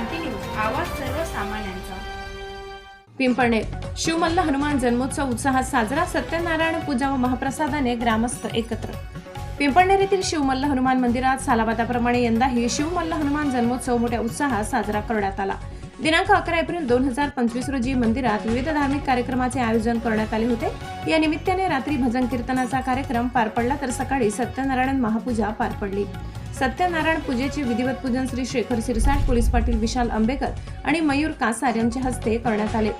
क्रांती news आवाज सर्वसामान्यांचा. पिंपळणे शिवमल्ल हनुमान जन्मोत्सव उत्साहात साजरा सत्यनारायण पूजा व महाप्रसादाने ग्रामस्थ एकत्र. पिंपळनेर येथील शिवमल्ल हनुमान मंदिरात सालाबादाप्रमाणे यंदाही शिवमल्ल हनुमान जन्मोत्सव मोठ्या उत्साहात साजरा करण्यात आला. दिनांक अकरा एप्रिल दोन हजार पंचवीस रोजी मंदिरात विविध धार्मिक कार्यक्रमाचे आयोजन करण्यात आले होते. या निमित्ताने रात्री भजन कीर्तनाचा कार्यक्रम पार पडला तर सकाळी सत्यनारायण महापूजा पार पडली. सत्यनारायण पूजेचे विधिवत पूजन श्री शेखर सिरसाट पोलीस पाटील विशाल आंबेकर आणि मयूर कासार यांच्या हस्ते करण्यात आले.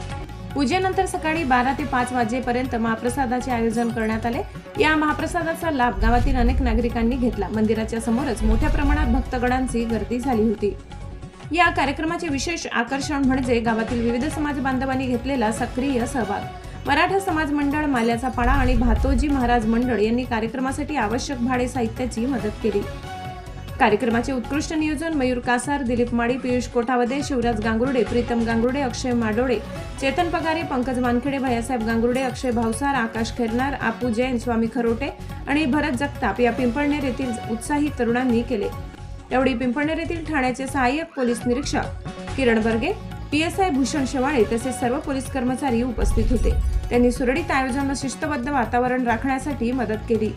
पूजेनंतर सकाळी बारा ते पाच वाजेपर्यंत महाप्रसादाचे आयोजन करण्यात आले. या महाप्रसादाचा लाभ गावातील अनेक नागरिकांनी घेतला. मंदिराच्या समोरच मोठ्या प्रमाणात भक्तगणांची गर्दी झाली होती. या कार्यक्रमाचे विशेष आकर्षण म्हणजे गावातील विविध समाज बांधवांनी घेतलेला सक्रिय सहभाग. मराठा समाज मंडळ माल्याचा पाडा आणि भातोजी महाराज मंडळ यांनी कार्यक्रमासाठी आवश्यक भाडे साहित्याची मदत केली. कार्यक्रमाचे उत्कृष्ट नियोजन मयूर कासार दिलीप माळी पियुष कोठावदे शिवराज गांगुर्डे प्रीतम गांगुर्डे अक्षय माडोळे चेतन पगारे पंकज मानखेडे भैयासाहेब गांगुर्डे अक्षय भावसार आकाश खेरनार आपू जैन स्वामी खरोटे आणि भरत जगताप या पिंपळनेर येथील उत्साही तरुणांनी केले. यावेळी पिंपळनेर येथील ठाण्याचे सहाय्यक पोलीस निरीक्षक किरण बर्गे पीएसआय भूषण शेवाळे तसेच सर्व पोलीस कर्मचारी उपस्थित होते. त्यांनी सुरळीत आयोजन व शिस्तबद्ध वातावरण राखण्यासाठी मदत केली.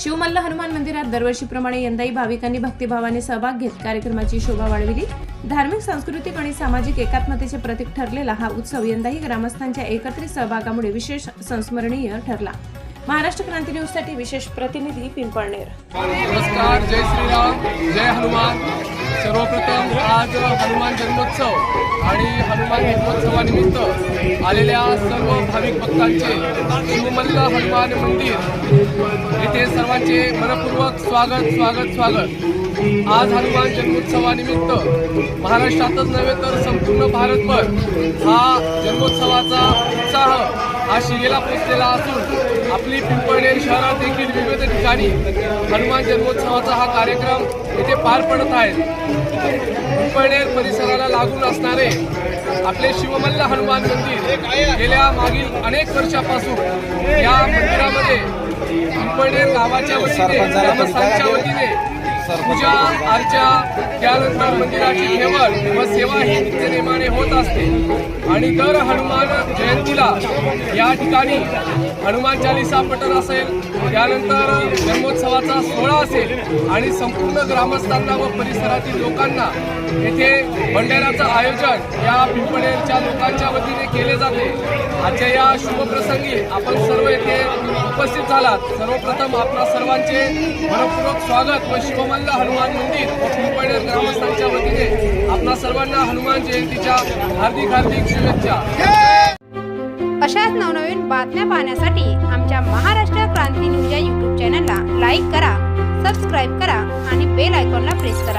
शिवमल्ल हनुमान मंदिरात दरवर्षीप्रमाणे यंदाही भाविकांनी भक्तिभावाने सहभाग घेत कार्यक्रमाची शोभा वाढविली. धार्मिक सांस्कृतिक आणि सामाजिक एकात्मतेचे प्रतीक ठरलेला हा उत्सव यंदाही ग्रामस्थांच्या एकत्रित सहभागामुळे विशेष संस्मरणीय ठरला. महाराष्ट्र क्रांती न्यूजसाठी विशेष प्रतिनिधी पिंपळनेर. नमस्कार जय श्रीराम जय हनुमान. सर्वप्रथम आज हनुमान जन्मोत्सव आणि हनुमान जन्मोत्सवानिमित्त आलेल्या सर्व भाविक भक्तांचे शिवमल्ल हनुमान मंदिर. येथे सर्वांचे मनपूर्वक स्वागत स्वागत स्वागत. आज हनुमान जन्मोत्सवानिमित्त महाराष्ट्रातच नव्हे तर संपूर्ण भारतभर हा जन्मोत्सवाचा उत्साह हा शिगेला पोचलेला असून आपली पिंपळनेर शहरात देखील विविध ठिकाणी हनुमान जन्मोत्सवाचा हा कार्यक्रम येथे पार पडत आहे. पिंपळनेर परिसराला लागून असणारे आपले शिवमल्ल हनुमान मंदिर गेल्या मागील अनेक वर्षापासून या मंदिरामध्ये पिंपळनेर गावाच्या वतीने ग्रामस्थांच्या वतीने पूजा अर्चा त्यानंतर मंदिराची ठेवण व सेवा ही नित्यनेमाने होत असते. आणि दर हनुमान जयंतीला या ठिकाणी हनुमान चालिसा पठण असेल त्यानंतर जन्मोत्सवाचा सोहळा असेल आणि संपूर्ण ग्रामस्थांना व परिसरातील लोकांना येथे भंडाऱ्याचं आयोजन या पिंपळेच्या लोकांच्या वतीने केले जाते. आजच्या या शुभप्रसंगी आपण सर्व येथे उपस्थित झालात. सर्वप्रथम आपल्या सर्वांचे मनपूर्वक स्वागत व शिवमल्ल हनुमान मंदिर व पिंपळनेर ग्रामस्थांच्या वतीने आपणा सर्वांना हनुमान जयंतीच्या हार्दिक हार्दिक शुभेच्छा. अशाच नवनवीन बातम्या पाहण्यासाठी आमच्या महाराष्ट्र क्रांती न्यूज या यूट्यूब चॅनलला लाईक करा सबस्क्राईब करा आणि बेल आयकॉनला प्रेस करा.